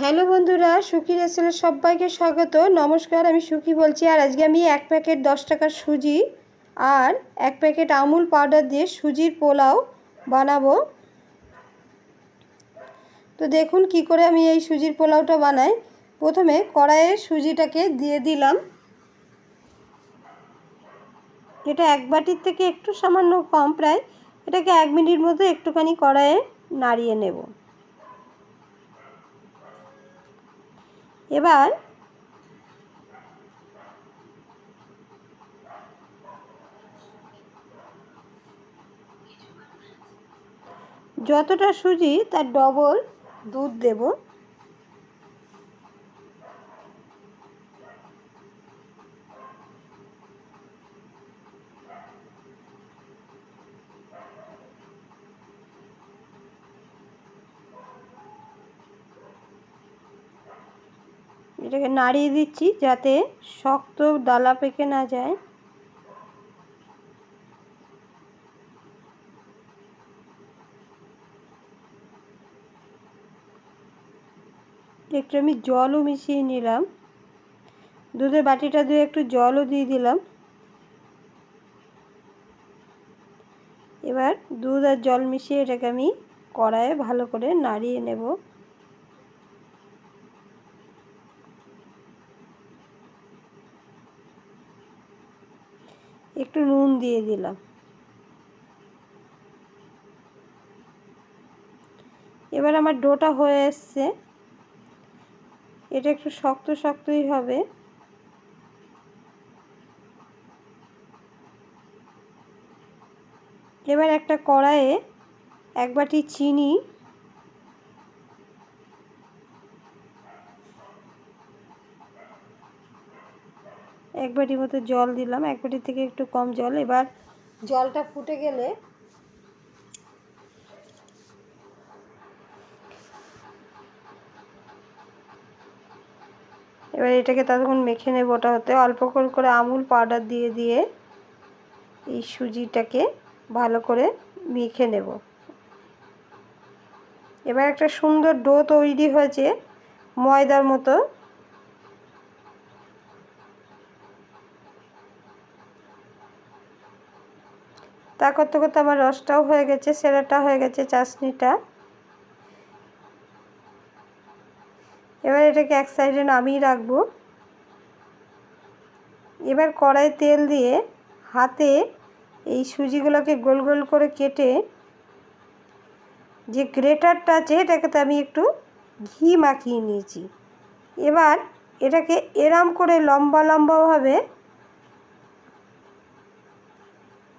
Hello বন্ধুরা, সুখী রেসেলের সবাইকে স্বাগত। নমস্কার, আমি সুখী বলছি। আর আজকে আমি এক প্যাকেট দশ টাকার সুজি আর এক প্যাকেট আমুল পাউডার দিয়ে সুজির পোলাও বানাবো। তো দেখুন কি করে আমি এই সুজির পোলাওটা বানাই। প্রথমে কড়াইয়ে সুজিটাকে দিয়ে দিলাম। এটা এক বাটির থেকে একটু সামান্য কম প্রায়। এটাকে এক মিনিট মতো একটুখানি কড়াইয়ে নাড়িয়ে নেব। এবার যতটা সুজি তার ডবল দুধ দেব। এটাকে নাড়িয়ে দিচ্ছি যাতে শক্ত ডালা পেকে না যায়। একটু আমি জলও মিশিয়ে নিলাম। দুধের বাটিটা দিয়ে একটু জলও দিয়ে দিলাম। এবার দুধ আর জল মিশিয়ে এটাকে আমি কড়াইয়ে ভালো করে নাড়িয়ে নেব। একটু নুন দিয়ে দিলাম। এবার আমার ডোটা হয়ে এসছে। এটা একটু শক্ত শক্তই হবে। এবার একটা কড়াইয়ে এক বাটি চিনি এক বাটি মতো জল দিলাম, এক বাটি থেকে একটু কম জল। এবার জলটা ফুটে গেলে এবার এটাকে ততক্ষণ মেখে নেব। ওটা হতে অল্প করে করে আমুল পাউডার দিয়ে দিয়ে এই সুজিটাকে ভালো করে মেখে নেব। এবার একটা সুন্দর ডো তৈরি হয়েছে ময়দার মতো। তা করতে করতে আমার রসটাও হয়ে গেছে, সেরাটা হয়ে গেছে চাশনিটা। এবার এটাকে এক সাইডে নামিয়ে রাখব। এবার কড়াই তেল দিয়ে হাতে এই সুজিগুলোকে গোল গোল করে কেটে যে গ্রেটারটা আছে, এটাকে আমি একটু ঘি মাখিয়ে নিয়েছি। এবার এটাকে এরাম করে লম্বা লম্বাভাবে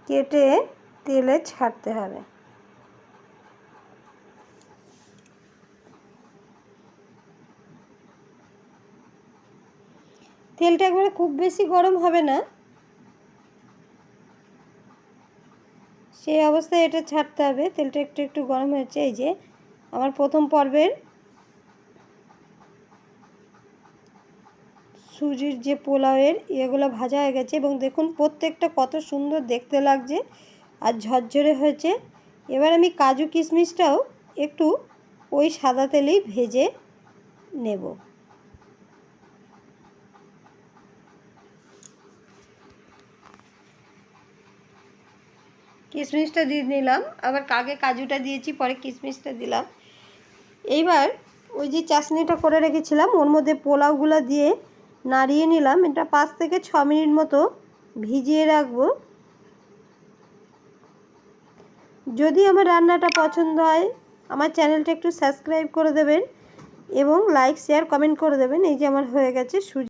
কেটে তেলে ছাড়তে হবে। তেলটা একবারে খুব বেশি গরম হবে না। সেই অবস্থায় এটা ছাড়তে হবে। তেলটা একটু একটু গরম হয়েছে। এই যে আমার প্রথম পর্বের সুজির যে পোলাওয়ের এগুলো ভাজা হয়ে গেছে এবং দেখুন প্রত্যেকটা কত সুন্দর দেখতে লাগছে আর ঝরঝরে হয়েছে। এবার আমি কাজু কিশমিশটাও একটু ওই সাদা তেলেই ভেজে নেব। কিশমিশটা দিয়ে নিলাম, আবার কাগে কাজুটা দিয়েছি, পরে কিশমিশটা দিলাম। এইবার ওই যে চাশনিটা করে রেখেছিলাম, ওর মধ্যে পোলাওগুলো দিয়ে নাড়িয়ে নিলাম। এটা পাঁচ থেকে ছ মিনিট মতো ভিজিয়ে রাখব। যদি আমার রান্নাটা পছন্দ হয়, আমার চ্যানেলটা একটু সাবস্ক্রাইব করে দেবেন এবং লাইক, শেয়ার, কমেন্ট করে দেবেন। এই যে আমার হয়ে গেছে সুজি।